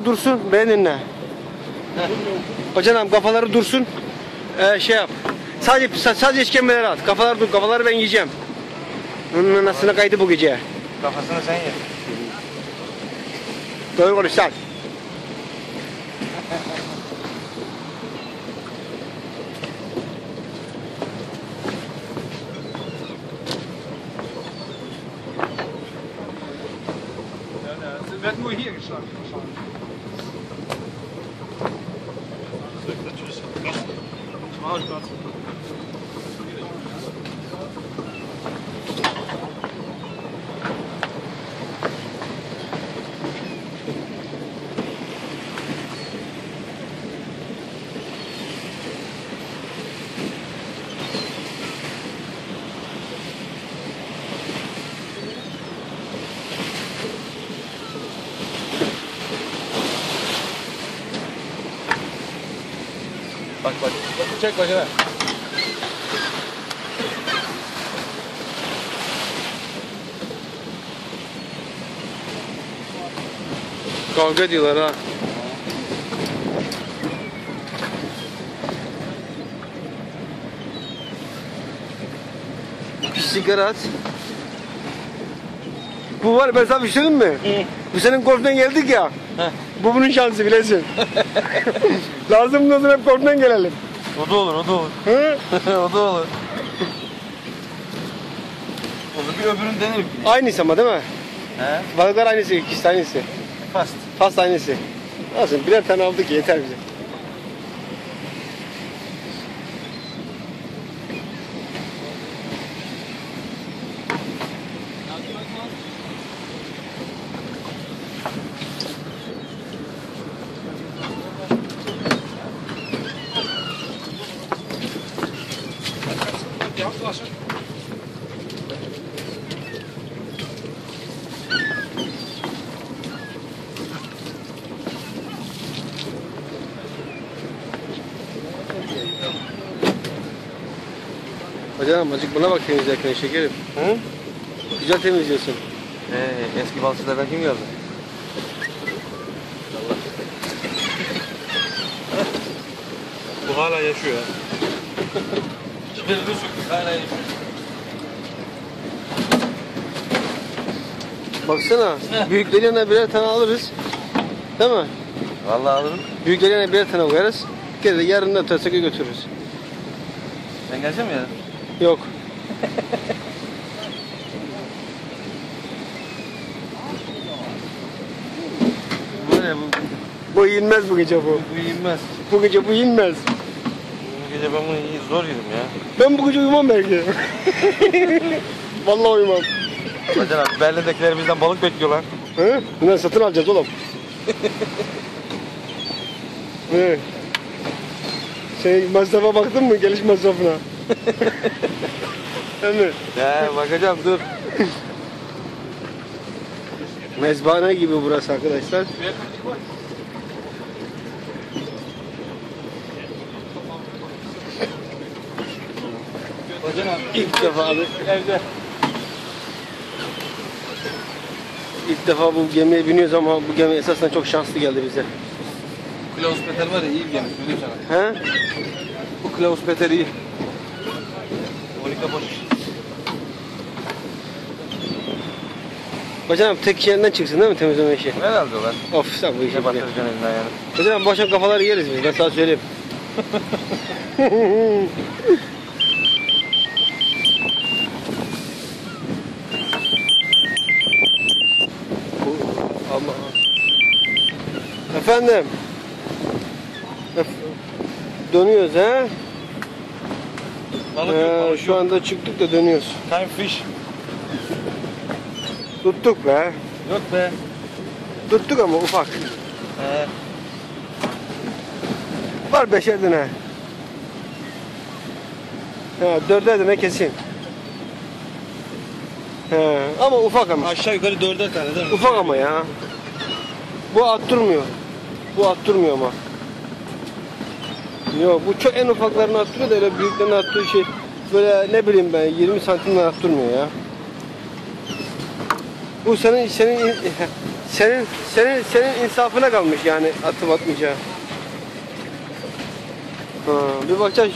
Dursun beni dinle. Hocanım kafaları dursun. Ee, şey yap. Sadece sadece işkembeleri at. Kafalar dur. Kafaları ben yiyeceğim. Onun anasını kaydı bu gece. Kafasını sen ye. Doğru konuş sen. Het werd mooi hier geslagen. Bak bak. bak çek bacana. Kavga ediyorlar ha. Sigara at. Bu var ben sana bir şey mi? Bu senin golften geldik ya. Bu bunun şansı bilesin. Lazım sonra hep golften gelelim. O da olur o da olur. Hı? o da olur. O da bir öbürünü denir. Aynısı ama değil mi? He? Balıklar aynısı, ikisi aynısı. Fast. Fast aynısı. Nasıl birer tane aldık yeter bize. Afwassen. Hocam azıcık buna bak temizlerken şekerim. Hı? Güzel temizliyorsun. Ee, eski balıkçılardan kim geldi? Bu hala yaşıyor Baksana büyüklerinden birer tane alırız. Değil mi? Vallahi alırım. Büyüklerinden birer tane koyarız. Geri de yarın da TSK'ya götürürüz. Sen gelecek misin ya? Yok. Bu ne bu? Bu yenmez bu gece bu. Bu yenmez. Bu gece bu yenmez. Gece ben bunu iyi zor yedim ya. Ben bu gece uyumam belki. Vallahi uyumam. Hacan abi Berlin'dekiler bizden balık bekliyorlar. Hı? Bunları satın alacağız oğlum. Hı. Şey masrafa baktın mı geliş masrafına? Değil mi? Ya bakacağım dur. Mezbahane gibi burası arkadaşlar. Abi. İlk defa abi. Evde. İlk defa bu gemiye biniyoruz ama bu gemi esasında çok şanslı geldi bize. Klaus Peter var ya iyi bir gemi söyleyeyim sana. He? Bu Klaus Peter iyi. Monika boş. Hocam tek yerinden çıksın değil mi temizleme işi? Herhalde lan. Of sen bu işi Ne batıracaksın elinden yani. Hocam boşan kafaları yeriz biz ben sana söyleyeyim. Efendim. Ef- dönüyoruz he? Balık Ee, yok balık şu anda çıktık da dönüyoruz. Time fish. Tuttuk be. Yok be. Tuttuk ama ufak. He. Var beşer tane. Ha, dörder tane kesin. He, ama ufak ama. Aşağı yukarı dörder tane değil mi? Ufak ama ya. Bu attırmıyor. Bu attırmıyor ama. Yok bu çok en ufaklarını attırıyor da öyle büyüklerini attığı şey böyle ne bileyim ben 20 santimden attırmıyor ya. Bu senin senin Senin senin senin insafına kalmış yani atıp atmayacağı. Ha, bir bakacağız.